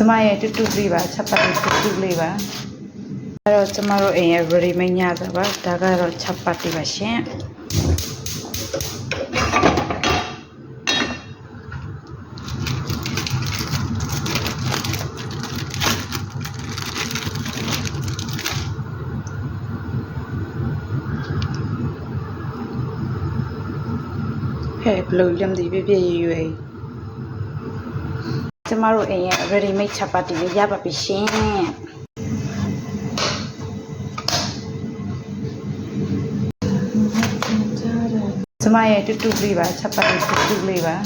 ကျမရဲ့တူတူလေးပါချက်ပတ်တူတူလေးပါအဲ့တော့ကျမတို့အိမ်ရဲ့ ready made ညတာပါဒါကတော့ချက်ပတ်တီပါရှင်ဟဲ့ဘလို့လမ်ဒီပြပြရွယ်ရွယ် ကျမတို့အိမ်ရဲ့ ready made chapati လေးရပါပြီရှင်ကျမရဲ့တူတူလေးပါ chapati တူတူလေးပါ